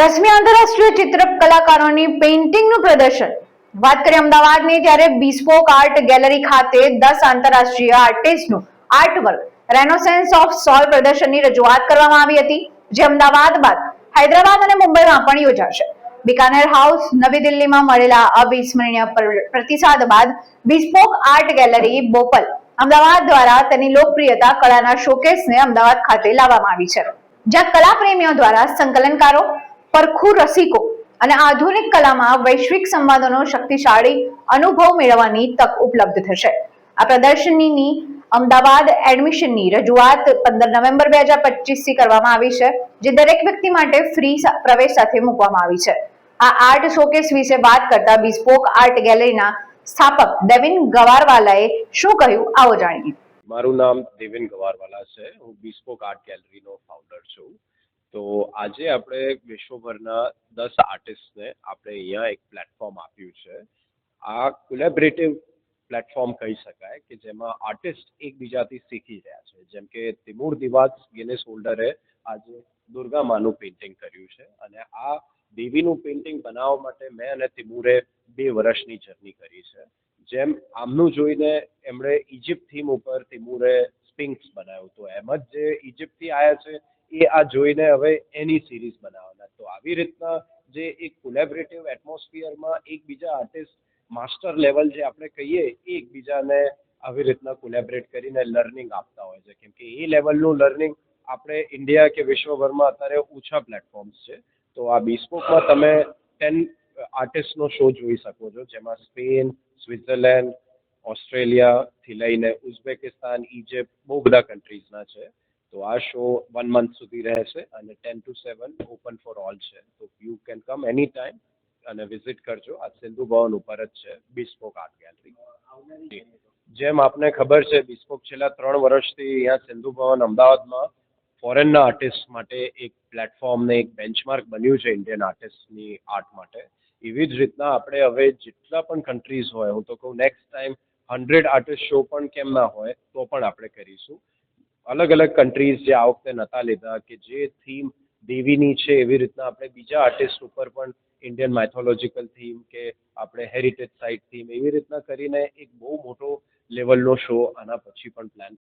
દસમી આંતરરાષ્ટ્રીય ચિત્ર કલાકારોની પેઇન્ટિંગનું પ્રદર્શન. વાત કરીએ અમદાવાદની, ત્યારે બિસ્પોક આર્ટ ગેલેરી ખાતે દસ આંતરરાષ્ટ્રીય આર્ટિસ્ટનું આર્ટવર્ક રેનોસેન્સ ઓફ સોલ પ્રદર્શનની રજૂઆત કરવામાં આવી હતી, જે અમદાવાદ બાદ હૈદરાબાદ અને મુંબઈમાં પણ યોજાશે. બિકાનેર હાઉસ નવી દિલ્હીમાં મળેલા અવિસ્મરણીય પ્રતિસાદ બાદ bespoke art gallery Bopal Ahmedabad દ્વારા તેની લોકપ્રિયતા કળાના શોકેસને અમદાવાદ ખાતે લાવવામાં આવી છે. જ્યાં કલાપ્રેમીઓ દ્વારા સંકલનકારો પરખું રસિકો અને આધુનિક કલામાં વૈશ્વિક સંવાદોનો શક્તિશાળી અનુભવ મેળવવાની તક ઉપલબ્ધ થશે. આ પ્રદર્શનીની અમદાવાદ એડમિશનની રજૂઆત પંદર નવેમ્બર બે હજાર પચીસથી કરવામાં આવી છે, જે દરેક વ્યક્તિ માટે ફ્રી પ્રવેશ સાથે મૂકવામાં આવી છે. આ આર્ટ શોકેસ વિશે વાત કરતા બિસ્પોક આર્ટ ગેલેરીના સ્થાપક દેવિન ગવારવાલાએ શું કહ્યું, આવો જાણીએ. મારું નામ દેવિન ગવારવાલા છે. હું બિસ્પોક આર્ટ ગેલેરીનો ફાઉન્ડર છું. તો આજે આપણે વિશ્વભરના દસ આર્ટિસ્ટને આપણે અહીંયા એક પ્લેટફોર્મ આપ્યું છે. આ કોલેબરેટિવ પ્લેટફોર્મ કહી શકાય કે જેમાં આર્ટિસ્ટ એકબીજાથી શીખી રહ્યા છે. જેમ કે તિમુર દિવાસ ગિનેસ હોલ્ડરે આજે દુર્ગા માનું પેઇન્ટિંગ કર્યું છે અને આ દેવીનું પેઇન્ટિંગ બનાવવા માટે મેં અને તિમુરે બે વર્ષની જર્ની કરી છે. જેમ આમનું જોઈને એમણે ઇજિપ્ત થીમ ઉપર તિમુરે સ્પિંક્સ બનાવ્યું તો એમ જ જે ઇજિપ્તથી આવ્યા છે, એ આ જોઈને હવે એની સિરીઝ બનાવવાના તો આવી રીતના જે એક કોલેબરેટિવ એટમોસ્ફિયરમાં એકબીજા આર્ટિસ્ટ માસ્ટર લેવલ જે આપણે કહીએ, એ એકબીજાને આવી રીતના કોલેબરેટ કરીને લર્નિંગ આપતા હોય છે. કેમ કે એ લેવલનું લર્નિંગ આપણે ઇન્ડિયા કે વિશ્વભરમાં અત્યારે ઓછા પ્લેટફોર્મ્સ છે. તો આ બિસ્પોકમાં તમે ટેન આર્ટિસ્ટનો શો જોઈ શકો છો, જેમાં સ્પેન સ્વિટ્ઝરલેન્ડ ઓસ્ટ્રેલિયાથી લઈને ઉઝબેકિસ્તાન ઇજિપ્ત બહુ બધા કન્ટ્રીઝના છે. તો આ શો વન મંથ સુધી રહેશે અને ten to seven open for all છે. તો you can come any time અને વિઝિટ કરજો. આ સિંધુ ભવન ઉપર જ છે બિસ્પોક આર્ટ ગેલેરી જેમ આપને ખબર છે બિસ્પોક છેલ્લા ત્રણ વર્ષથી અહીંયા સિંધુ ભવન અમદાવાદમાં ફોરેનના આર્ટિસ્ટ માટે એક પ્લેટફોર્મ ને એક બેન્ચમાર્ક બન્યું છે ઇન્ડિયન આર્ટિસ્ટની આર્ટ માટે. એવી જ રીતના આપણે હવે જેટલા પણ કન્ટ્રીઝ હોય, હું તો કહું next time hundred artist show પણ કેમ ના હોય, તો પણ આપણે કરીશું. અલગ અલગ કન્ટ્રીઝ જે આ વખતે નહોતા લીધા કે જે થીમ દેવીની છે એવી રીતના આપણે બીજા આર્ટિસ્ટ ઉપર પણ ઇન્ડિયન માઇથોલોજીકલ થીમ કે આપણે હેરિટેજ સાઇટ થીમ એવી રીતના કરીને એક બહુ મોટો લેવલનો શો આના પછી પણ પ્લાન